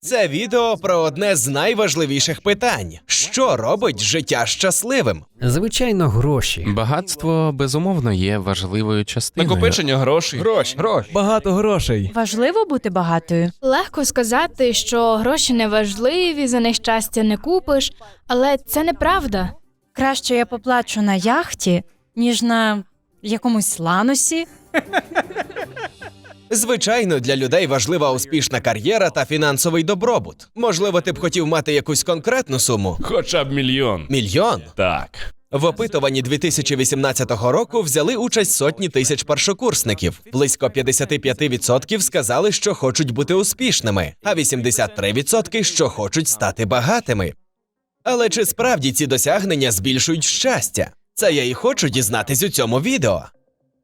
Це відео про одне з найважливіших питань: що робить життя щасливим? Звичайно, гроші. Багатство безумовно є важливою частиною. Накопичення грошей. Гроші. Гроші. Багато грошей. Важливо бути багатою. Легко сказати, що гроші не важливі, за них щастя не купиш, але це неправда. Краще я поплачу на яхті, ніж на якомусь ланосі. Звичайно, для людей важлива успішна кар'єра та фінансовий добробут. Можливо, ти б хотів мати якусь конкретну суму? Хоча б мільйон. Мільйон. Так. В опитуванні 2018 року взяли участь сотні тисяч першокурсників. Близько 55% сказали, що хочуть бути успішними, а 83% – що хочуть стати багатими. Але чи справді ці досягнення збільшують щастя? Це я і хочу дізнатись у цьому відео.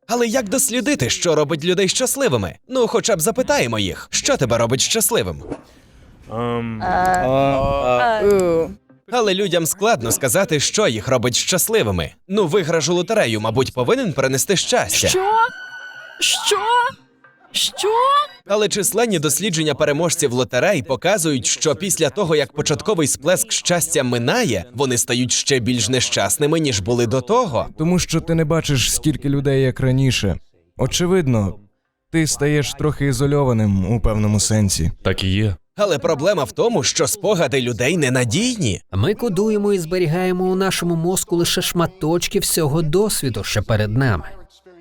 Але як дослідити, що робить людей щасливими? Ну, хоча б запитаємо їх, що тебе робить щасливим. Але людям складно сказати, що їх робить щасливими. Ну, виграш у лотерею, мабуть, повинен принести щастя. Що? Що? Що? Але численні дослідження переможців лотерей показують, що після того, як початковий сплеск щастя минає, вони стають ще більш нещасними, ніж були до того. Тому що ти не бачиш стільки людей, як раніше. Очевидно, ти стаєш трохи ізольованим у певному сенсі. Так і є. Але проблема в тому, що спогади людей ненадійні. Ми кодуємо і зберігаємо у нашому мозку лише шматочки всього досвіду, що перед нами.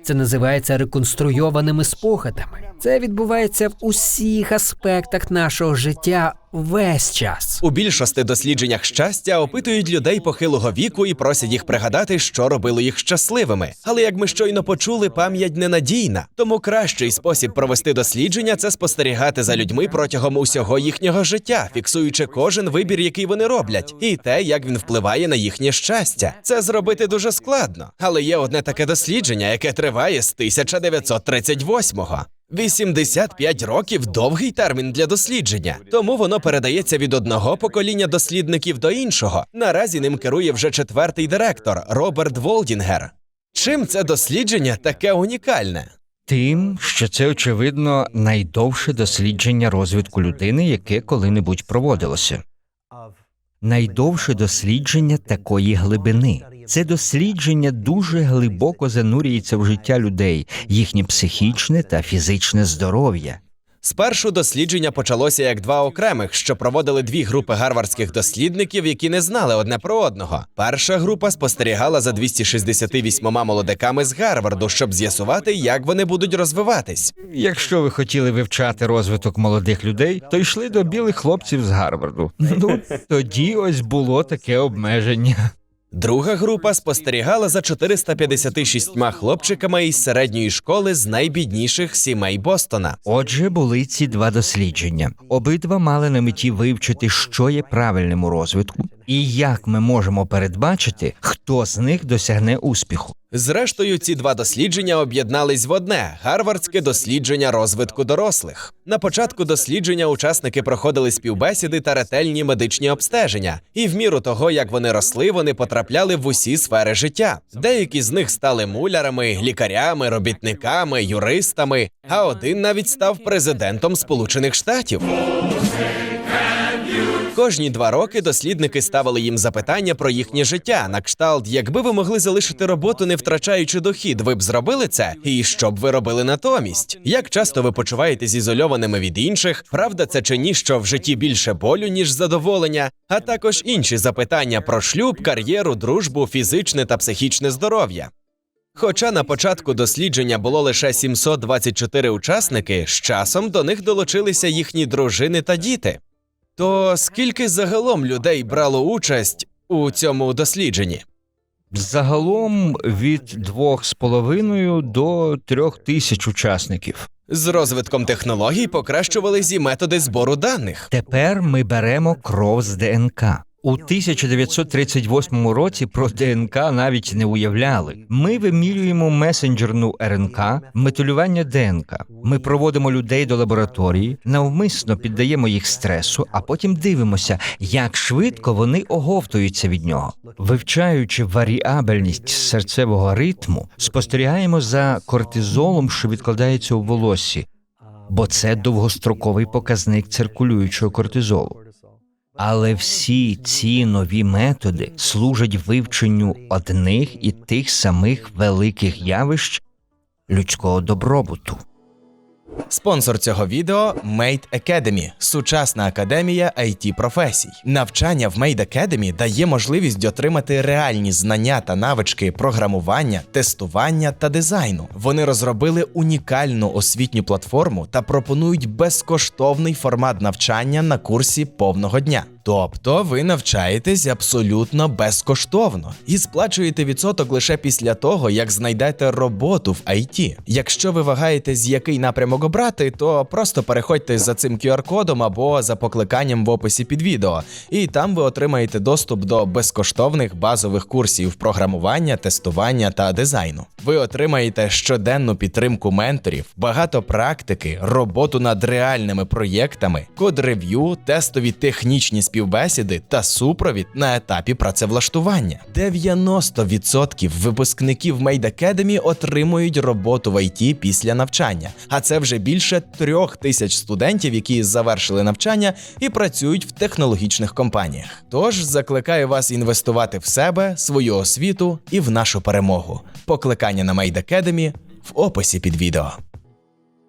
Це називається реконструйованими спогадами. Це відбувається в усіх аспектах нашого життя весь час. У більшості дослідженнях щастя опитують людей похилого віку і просять їх пригадати, що робило їх щасливими. Але як ми щойно почули, пам'ять ненадійна. Тому кращий спосіб провести дослідження це спостерігати за людьми протягом усього їхнього життя, фіксуючи кожен вибір, який вони роблять, і те, як він впливає на їхнє щастя. Це зробити дуже складно. Але є одне таке дослідження, яке триває з 1938-го. 85 років довгий термін для дослідження, тому воно передається від одного покоління дослідників до іншого. Наразі ним керує вже четвертий директор Роберт Волдінгер. Чим це дослідження таке унікальне? Тим, що це очевидно найдовше дослідження розвитку людини, яке коли-небудь проводилося. Найдовше дослідження такої глибини. Це дослідження дуже глибоко занурюється в життя людей, їхнє психічне та фізичне здоров'я. Спершу дослідження почалося як два окремих, що проводили дві групи гарвардських дослідників, які не знали одне про одного. Перша група спостерігала за 268 молодиками з Гарварду, щоб з'ясувати, як вони будуть розвиватись. Якщо ви хотіли вивчати розвиток молодих людей, то йшли до білих хлопців з Гарварду. Ну тоді ось було таке обмеження. Друга група спостерігала за 456 хлопчиками із середньої школи з найбідніших сімей Бостона. Отже, були ці два дослідження. Обидва мали на меті вивчити, що є правильним у розвитку, і як ми можемо передбачити, хто з них досягне успіху. Зрештою, ці два дослідження об'єднались в одне гарвардське дослідження розвитку дорослих. На початку дослідження учасники проходили співбесіди та ретельні медичні обстеження, і в міру того, як вони росли, вони потрапляли в усі сфери життя. Деякі з них стали мулярами, лікарями, робітниками, юристами, а один навіть став президентом Сполучених Штатів. Кожні два роки дослідники ставили їм запитання про їхнє життя на кшталт, якби ви могли залишити роботу, не втрачаючи дохід, ви б зробили це? І що б ви робили натомість? Як часто ви почуваєтесь ізольованими від інших? Правда, це чи ні, що в житті більше болю, ніж задоволення? А також інші запитання про шлюб, кар'єру, дружбу, фізичне та психічне здоров'я. Хоча на початку дослідження було лише 724 учасники, з часом до них долучилися їхні дружини та діти. То скільки загалом людей брало участь у цьому дослідженні? Загалом від двох з половиною до трьох тисяч учасників. З розвитком технологій покращувались і методи збору даних. Тепер ми беремо кров з ДНК. У 1938 році про ДНК навіть не уявляли. Ми вимірюємо месенджерну РНК, метилювання ДНК. Ми проводимо людей до лабораторії, навмисно піддаємо їх стресу, а потім дивимося, як швидко вони оговтуються від нього. Вивчаючи варіабельність серцевого ритму, спостерігаємо за кортизолом, що відкладається у волосі. бо це довгостроковий показник циркулюючого кортизолу. Але всі ці нові методи служать вивченню одних і тих самих великих явищ людського добробуту. Спонсор цього відео Made Academy – сучасна академія it професій. Навчання в Made Academy дає можливість отримати реальні знання та навички програмування, тестування та дизайну. Вони розробили унікальну освітню платформу та пропонують безкоштовний формат навчання на курсі повного дня. Тобто ви навчаєтесь абсолютно безкоштовно і сплачуєте відсоток лише після того, як знайдете роботу в IT. Якщо ви вагаєтесь, який напрямок обрати, то просто переходьте за цим QR-кодом або за покликанням в описі під відео, і там ви отримаєте доступ до безкоштовних базових курсів програмування, тестування та дизайну. Ви отримаєте щоденну підтримку менторів, багато практики, роботу над реальними проєктами, код-рев'ю, тестові технічні співбесіди та супровід на етапі працевлаштування. 90% випускників Made Academy отримують роботу в IT після навчання, а це вже більше трьох тисяч студентів, які завершили навчання і працюють в технологічних компаніях. Тож закликаю вас інвестувати в себе, свою освіту і в нашу перемогу. Покликання на Made Academy в описі під відео.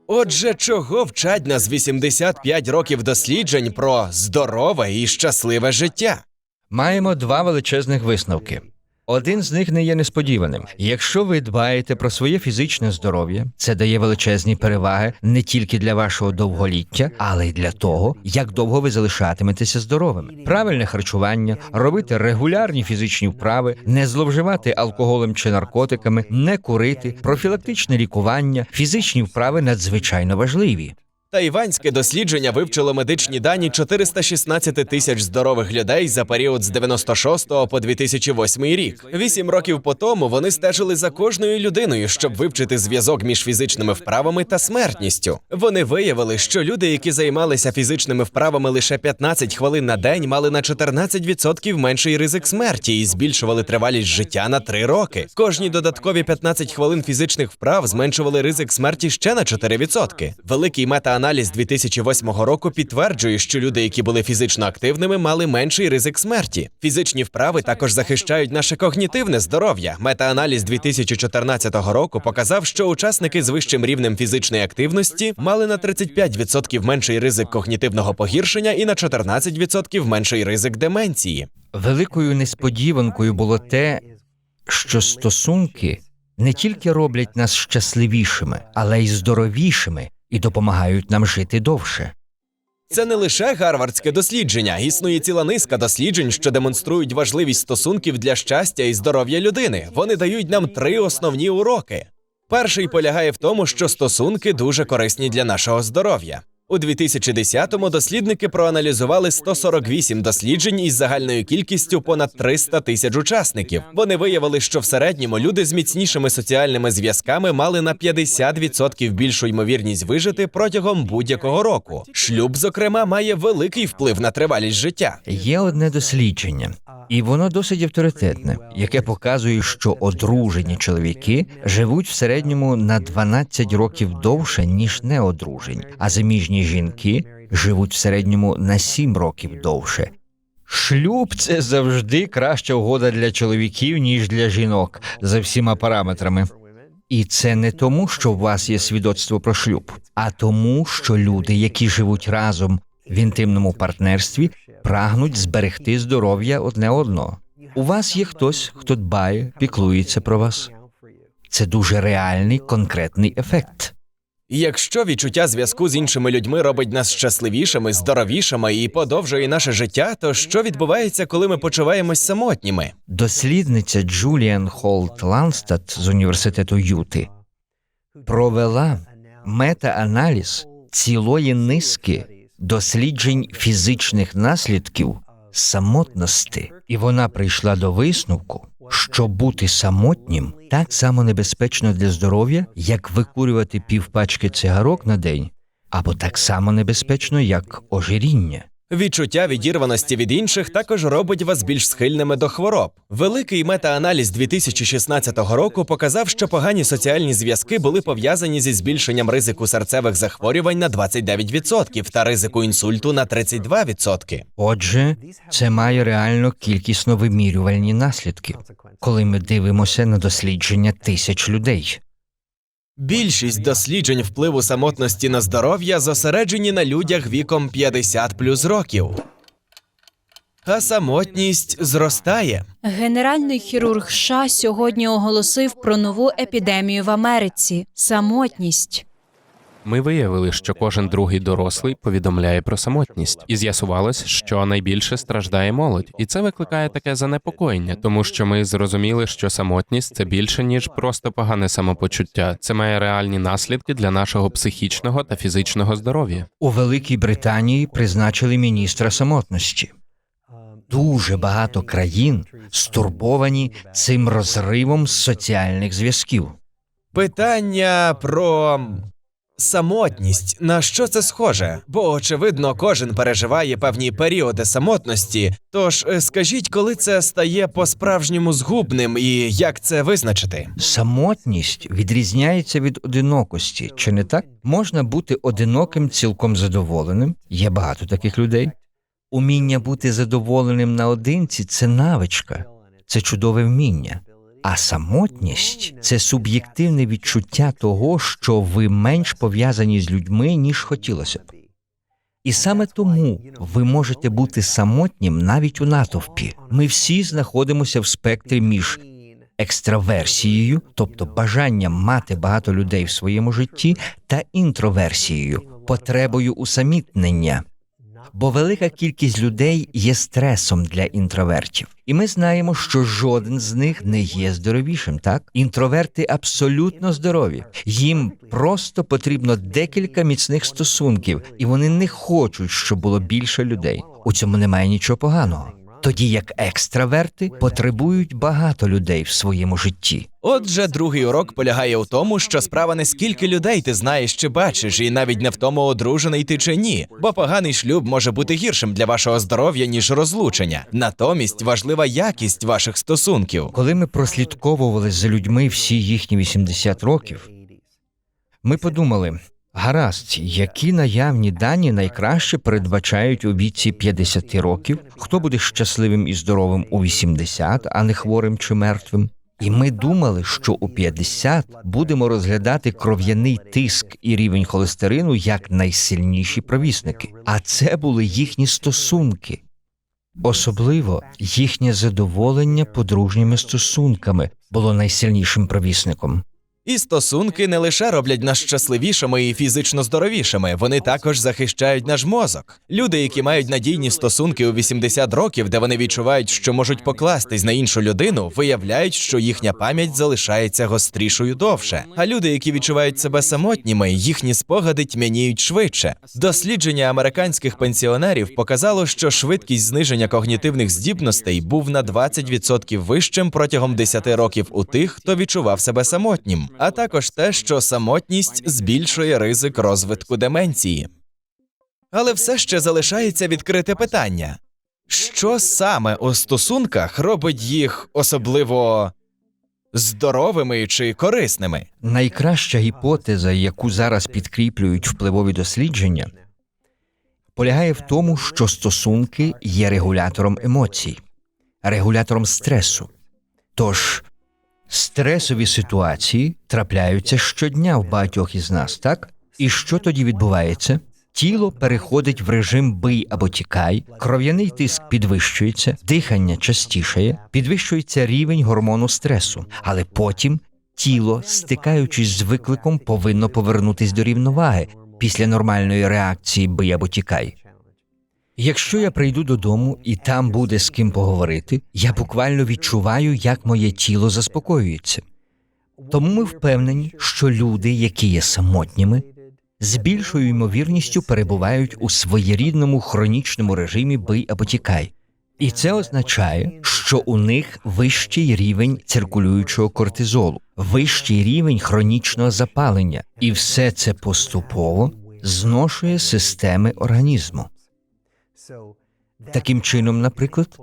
Отже, чого вчать нас 85 років досліджень про здорове і щасливе життя? Маємо два величезних висновки. Один з них не є несподіваним. Якщо ви дбаєте про своє фізичне здоров'я, це дає величезні переваги не тільки для вашого довголіття, але й для того, як довго ви залишатиметеся здоровими. Правильне харчування, робити регулярні фізичні вправи, не зловживати алкоголем чи наркотиками, не курити, профілактичне лікування, фізичні вправи надзвичайно важливі. Тайванське дослідження вивчило медичні дані 416 тисяч здорових людей за період з 96 по 2008 рік. Вісім років по тому вони стежили за кожною людиною, щоб вивчити зв'язок між фізичними вправами та смертністю. Вони виявили, що люди, які займалися фізичними вправами лише 15 хвилин на день, мали на 14% менший ризик смерті і збільшували тривалість життя на 3 роки. Кожні додаткові 15 хвилин фізичних вправ зменшували ризик смерті ще на 4%. Великий мета-аналіз 2008 року підтверджує, що люди, які були фізично активними, мали менший ризик смерті. Фізичні вправи також захищають наше когнітивне здоров'я. Мета-аналіз 2014 року показав, що учасники з вищим рівнем фізичної активності мали на 35% менший ризик когнітивного погіршення і на 14% менший ризик деменції. Великою несподіванкою було те, що стосунки не тільки роблять нас щасливішими, але й здоровішими і допомагають нам жити довше. Це не лише гарвардське дослідження. Існує ціла низка досліджень, що демонструють важливість стосунків для щастя і здоров'я людини. Вони дають нам три основні уроки. Перший полягає в тому, що стосунки дуже корисні для нашого здоров'я. У 2010-му дослідники проаналізували 148 досліджень із загальною кількістю понад 300 тисяч учасників. Вони виявили, що в середньому люди з міцнішими соціальними зв'язками мали на 50% більшу ймовірність вижити протягом будь-якого року. Шлюб, зокрема, має великий вплив на тривалість життя. Є одне дослідження, і воно досить авторитетне, яке показує, що одружені чоловіки живуть в середньому на 12 років довше, ніж неодружені, а заміжні жінки живуть в середньому на 7 років довше. Шлюб це завжди краща угода для чоловіків, ніж для жінок за всіма параметрами. І це не тому, що у вас є свідоцтво про шлюб, а тому, що люди, які живуть разом в інтимному партнерстві, прагнуть зберегти здоров'я одне одного. У вас є хтось, хто дбає, піклується про вас. Це дуже реальний конкретний ефект. Якщо відчуття зв'язку з іншими людьми робить нас щасливішими, здоровішими і подовжує наше життя, то що відбувається, коли ми почуваємось самотніми? Дослідниця Джуліан Холт Ланстад з університету Юти провела мета-аналіз цілої низки досліджень фізичних наслідків самотності, і вона прийшла до висновку, що бути самотнім так само небезпечно для здоров'я, як викурювати півпачки цигарок на день, або так само небезпечно, як ожиріння. Відчуття відірваності від інших також робить вас більш схильними до хвороб. Великий метааналіз 2016 року показав, що погані соціальні зв'язки були пов'язані зі збільшенням ризику серцевих захворювань на 29% та ризику інсульту на 32%. Отже, це має реально кількісно вимірювальні наслідки, коли ми дивимося на дослідження тисяч людей. Більшість досліджень впливу самотності на здоров'я зосереджені на людях віком 50 плюс років. А самотність зростає. Генеральний хірург США сьогодні оголосив про нову епідемію в Америці самотність. Ми виявили, що кожен другий дорослий повідомляє про самотність, і з'ясувалось, що найбільше страждає молодь, і це викликає таке занепокоєння, тому що ми зрозуміли, що самотність це більше ніж просто погане самопочуття. Це має реальні наслідки для нашого психічного та фізичного здоров'я. У Великій Британії призначили міністра самотності. Дуже багато країн стурбовані цим розривом соціальних зв'язків. Питання про самотність. На що це схоже? Бо очевидно, кожен переживає певні періоди самотності. Тож е, скажіть, коли це стає по-справжньому згубним і як це визначити? Самотність відрізняється від одинокості, чи не так? Можна бути одиноким цілком задоволеним. Є багато таких людей. Уміння бути задоволеним наодинці це навичка, це чудове вміння. А самотність це суб'єктивне відчуття того, що ви менш пов'язані з людьми, ніж хотілося б. І саме тому ви можете бути самотнім навіть у натовпі. Ми всі знаходимося в спектрі між екстраверсією, тобто бажанням мати багато людей в своєму житті, та інтроверсією, потребою усамітнення. Бо велика кількість людей є стресом для інтровертів, і ми знаємо, що жоден з них не є здоровішим. Так інтроверти абсолютно здорові. Їм просто потрібно декілька міцних стосунків, і вони не хочуть, щоб було більше людей. У цьому немає нічого поганого. Тоді як екстраверти потребують багато людей в своєму житті. Отже, другий урок полягає у тому, що справа не скільки людей ти знаєш чи бачиш, і навіть не в тому, одружений ти чи ні, бо поганий шлюб може бути гіршим для вашого здоров'я ніж розлучення. Натомість важлива якість ваших стосунків. Коли ми прослідковували за людьми всі їхні 80 років, ми подумали: гаразд, які наявні дані найкраще передбачають у віці 50 років, хто буде щасливим і здоровим у 80, а не хворим чи мертвим. І ми думали, що у 50 будемо розглядати кров'яний тиск і рівень холестерину як найсильніші провісники. А це були їхні стосунки. Особливо їхнє задоволення подружніми стосунками було найсильнішим провісником. І стосунки не лише роблять нас щасливішими і фізично здоровішими, вони також захищають наш мозок. Люди, які мають надійні стосунки у 80 років, де вони відчувають, що можуть покластись на іншу людину, виявляють, що їхня пам'ять залишається гострішою довше. А люди, які відчувають себе самотніми, їхні спогади тьмяніють швидше. Дослідження американських пенсіонерів показало, що швидкість зниження когнітивних здібностей був на 20% вищим протягом 10 років у тих, хто відчував себе самотнім а також те, що самотність збільшує ризик розвитку деменції. Але все ще залишається відкрите питання що саме у стосунках робить їх особливо здоровими чи корисними? Найкраща гіпотеза, яку зараз підкріплюють впливові дослідження, полягає в тому, що стосунки є регулятором емоцій, регулятором стресу. Тож стресові ситуації трапляються щодня в багатьох із нас, так? І що тоді відбувається? Тіло переходить в режим бий або тікай, кров'яний тиск підвищується, дихання частішає, підвищується рівень гормону стресу, але потім тіло, стикаючись з викликом, повинно повернутись до рівноваги після нормальної реакції бий або тікай. Якщо я прийду додому і там буде з ким поговорити, я буквально відчуваю, як моє тіло заспокоюється. Тому ми впевнені, що люди, які є самотніми, з більшою ймовірністю перебувають у своєрідному хронічному режимі бий або тікай. І це означає, що у них вищий рівень циркулюючого кортизолу, вищий рівень хронічного запалення, і все це поступово зношує системи організму. Таким чином, наприклад,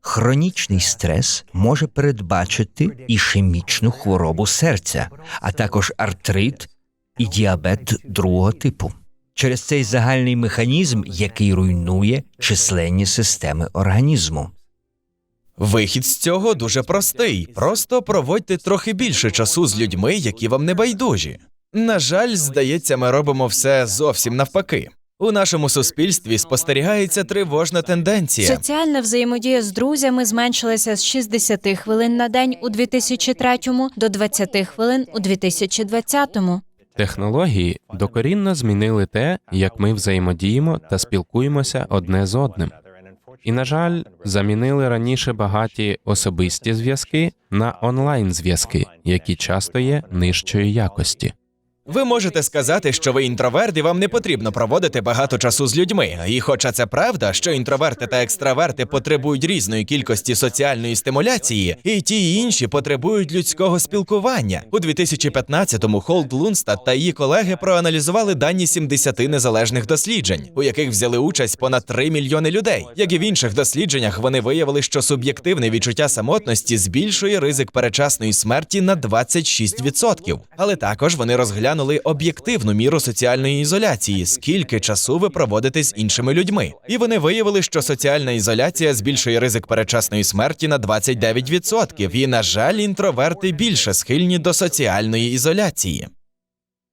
хронічний стрес може передбачити ішемічну хворобу серця, а також артрит і діабет другого типу. Через цей загальний механізм, який руйнує численні системи організму. Вихід з цього дуже простий. Просто проводьте трохи більше часу з людьми, які вам не байдужі. На жаль, здається, ми робимо все зовсім навпаки. У нашому суспільстві спостерігається тривожна тенденція. Соціальна взаємодія з друзями зменшилася з 60 хвилин на день у 2003 до 20 хвилин у 2020. Технології докорінно змінили те, як ми взаємодіємо та спілкуємося одне з одним. І, на жаль, замінили раніше багаті особисті зв'язки на онлайн зв'язки, які часто є нижчої якості. Ви можете сказати, що ви інтроверт і вам не потрібно проводити багато часу з людьми. І хоча це правда, що інтроверти та екстраверти потребують різної кількості соціальної стимуляції, і ті і інші потребують людського спілкування. У 2015-му Холд Лунстад та її колеги проаналізували дані 70 незалежних досліджень, у яких взяли участь понад 3 мільйони людей. Як і в інших дослідженнях, вони виявили, що суб'єктивне відчуття самотності збільшує ризик перечасної смерті на 26%. Але також вони розглянули об'єктивну міру соціальної ізоляції, скільки часу ви проводите з іншими людьми. І вони виявили, що соціальна ізоляція збільшує ризик перечасної смерті на 29%. І, на жаль, інтроверти більше схильні до соціальної ізоляції.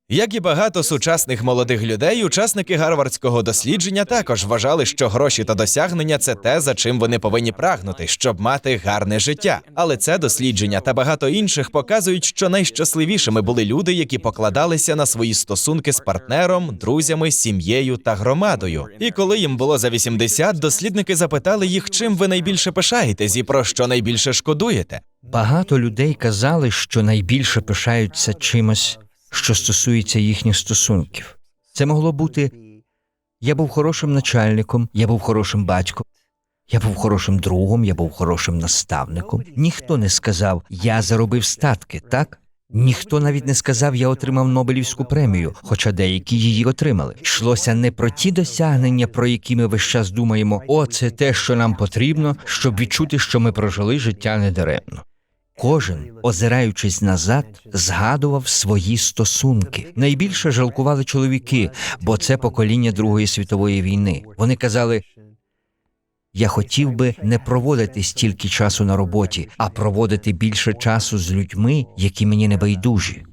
Як і багато сучасних молодих людей, учасники гарвардського дослідження також вважали, що гроші та досягнення це те, за чим вони повинні прагнути, щоб мати гарне життя. Але це дослідження та багато інших показують, що найщасливішими були люди, які покладалися на свої стосунки з партнером, друзями, сім'єю та громадою. І коли їм було за 80, дослідники запитали їх, чим ви найбільше пишаєтесь і про що найбільше шкодуєте. Багато людей казали, що найбільше пишаються чимось, що стосується їхніх стосунків. Це могло бути я був хорошим начальником, я був хорошим батьком, я був хорошим другом, я був хорошим наставником. Ніхто не сказав я заробив статки, так? Ніхто навіть не сказав, я отримав Нобелівську премію, хоча деякі її отримали. Йшлося не про ті досягнення, про які ми весь час думаємо, о, це те, що нам потрібно, щоб відчути, що ми прожили життя недаремно. Кожен, озираючись назад, згадував свої стосунки. Найбільше жалкували чоловіки, бо це покоління Другої світової війни. Вони казали: я хотів би не проводити стільки часу на роботі, а проводити більше часу з людьми, які мені не байдужі.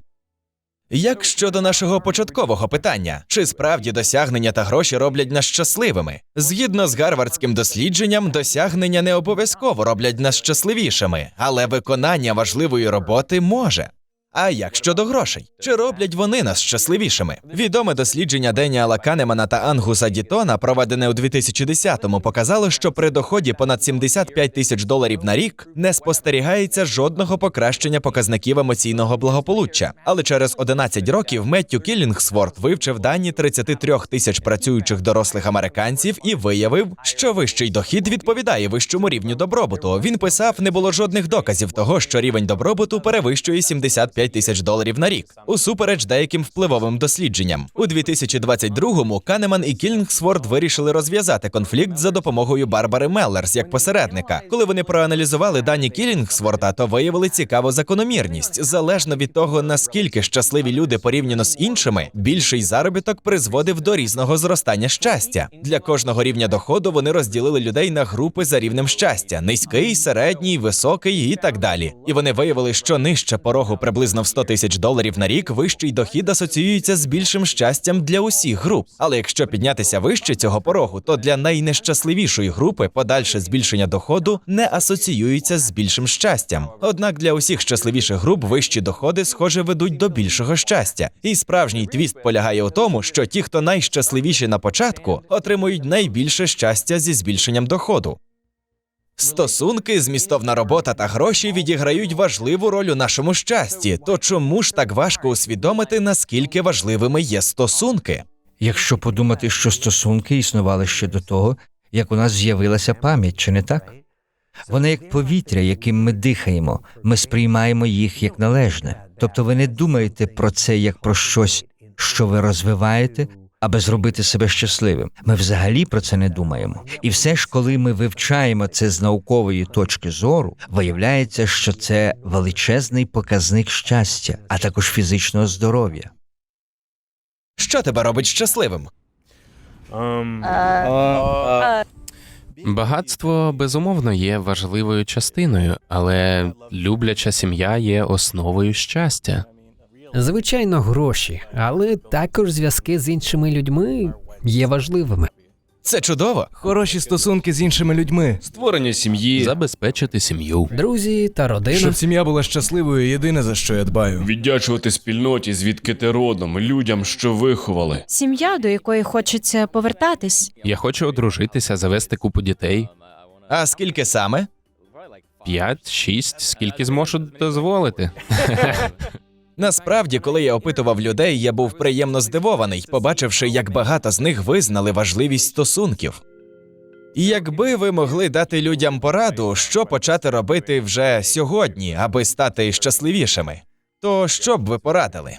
Як щодо нашого початкового питання, чи справді досягнення та гроші роблять нас щасливими? Згідно з гарвардським дослідженням, досягнення не обов'язково роблять нас щасливішими, але виконання важливої роботи може. А як щодо грошей? Чи роблять вони нас щасливішими? Відоме дослідження Деніала Канемана та Ангуса Дітона, проведене у 2010-му, показало, що при доході понад 75 тисяч доларів на рік не спостерігається жодного покращення показників емоційного благополуччя. Але через 11 років Меттю Кілінгсворт вивчив дані 33 тисяч працюючих дорослих американців і виявив, що вищий дохід відповідає вищому рівню добробуту. Він писав, не було жодних доказів того, що рівень добробуту перевищує 75 тисяч доларів на рік, усупереч деяким впливовим дослідженням. У 2022-му Канеман і Кілінгсворт вирішили розв'язати конфлікт за допомогою Барбари Меллерс як посередника. Коли вони проаналізували дані Кілінгсворта, то виявили цікаву закономірність. Залежно від того, наскільки щасливі люди порівняно з іншими, більший заробіток призводив до різного зростання щастя. Для кожного рівня доходу вони розділили людей на групи за рівнем щастя: низький, середній, високий і так далі. І вони виявили, що нижче порогу приблизно в 100 тисяч доларів на рік вищий дохід асоціюється з більшим щастям для усіх груп. Але якщо піднятися вище цього порогу, то для найнещасливішої групи подальше збільшення доходу не асоціюється з більшим щастям. Однак для усіх щасливіших груп вищі доходи, схоже, ведуть до більшого щастя. І справжній твіст полягає у тому, що ті, хто найщасливіші на початку, отримують найбільше щастя зі збільшенням доходу. Стосунки, змістовна робота та гроші відіграють важливу роль у нашому щасті. То чому ж так важко усвідомити, наскільки важливими є стосунки? Якщо подумати, що стосунки існували ще до того, як у нас з'явилася пам'ять, чи не так? Вони як повітря, яким ми дихаємо, ми сприймаємо їх як належне. Тобто ви не думаєте про це як про щось, що ви розвиваєте, аби зробити себе щасливим. Ми взагалі про це не думаємо. І все ж, коли ми вивчаємо це з наукової точки зору, виявляється, що це величезний показник щастя, а також фізичного здоров'я. Що тебе робить щасливим? Багатство безумовно є важливою частиною, але любляча сім'я є основою щастя. Звичайно, гроші, але також зв'язки з іншими людьми є важливими. Це чудово. Хороші стосунки з іншими людьми. Створення сім'ї, Забезпечити сім'ю. Друзі та родина. Щоб сім'я була щасливою, єдине за що я дбаю. віддячувати спільноті, звідки ти родом, людям, що виховали. Сім'я, до якої хочеться повертатись. Я хочу одружитися, завести купу дітей. А скільки саме? П'ять, шість, скільки зможу дозволити. Насправді, коли я опитував людей, я був приємно здивований, побачивши, як багато з них визнали важливість стосунків. І якби ви могли дати людям пораду, що почати робити вже сьогодні, аби стати щасливішими, то що б ви порадили?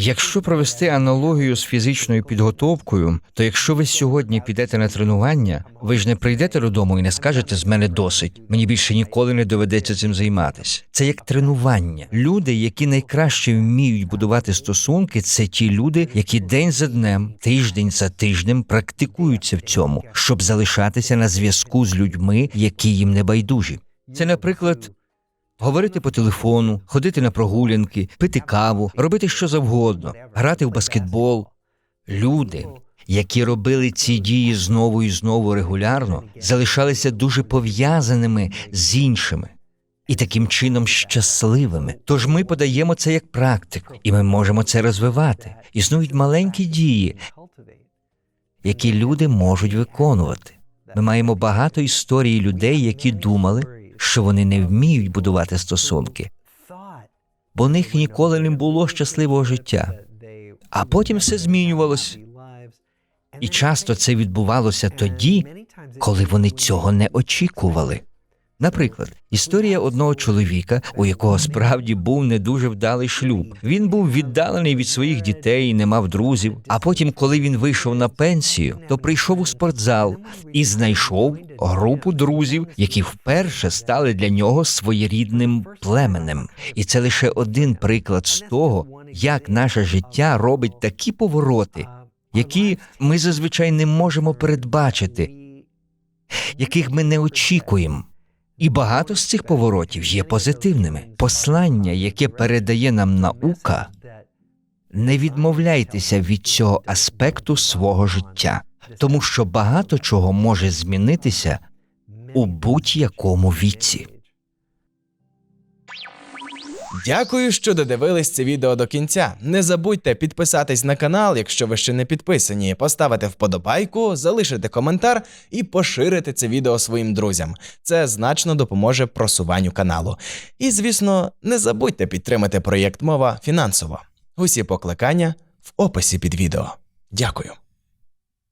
Якщо провести аналогію з фізичною підготовкою, то якщо ви сьогодні підете на тренування, ви ж не прийдете додому і не скажете з мене досить. Мені більше ніколи не доведеться цим займатися. Це як тренування. Люди, які найкраще вміють будувати стосунки, це ті люди, які день за днем, тиждень за тижнем практикуються в цьому, щоб залишатися на зв'язку з людьми, які їм не байдужі. Це, наприклад, Говорити по телефону, ходити на прогулянки, пити каву, робити що завгодно, грати в баскетбол. Люди, які робили ці дії знову і знову регулярно, залишалися дуже пов'язаними з іншими і таким чином щасливими. Тож ми подаємо це як практику, і ми можемо це розвивати. Існують маленькі дії, які люди можуть виконувати. Ми маємо багато історій людей, які думали, що вони не вміють будувати стосунки, бо в них ніколи не було щасливого життя. А потім все змінювалось. І часто це відбувалося тоді, коли вони цього не очікували. Наприклад, історія одного чоловіка, у якого справді був не дуже вдалий шлюб. Він був віддалений від своїх дітей, не мав друзів. А потім, коли він вийшов на пенсію, то прийшов у спортзал і знайшов групу друзів, які вперше стали для нього своєрідним племенем. І це лише один приклад з того, як наше життя робить такі повороти, які ми зазвичай не можемо передбачити, яких ми не очікуємо. І багато з цих поворотів є позитивними. Послання, яке передає нам наука, не відмовляйтеся від цього аспекту свого життя, тому що багато чого може змінитися у будь-якому віці. Дякую, що додивились це відео до кінця. Не забудьте підписатись на канал, якщо ви ще не підписані, поставити вподобайку, залишити коментар і поширити це відео своїм друзям. Це значно допоможе просуванню каналу. І, звісно, не забудьте підтримати проєкт мова фінансово. Усі покликання в описі під відео. Дякую.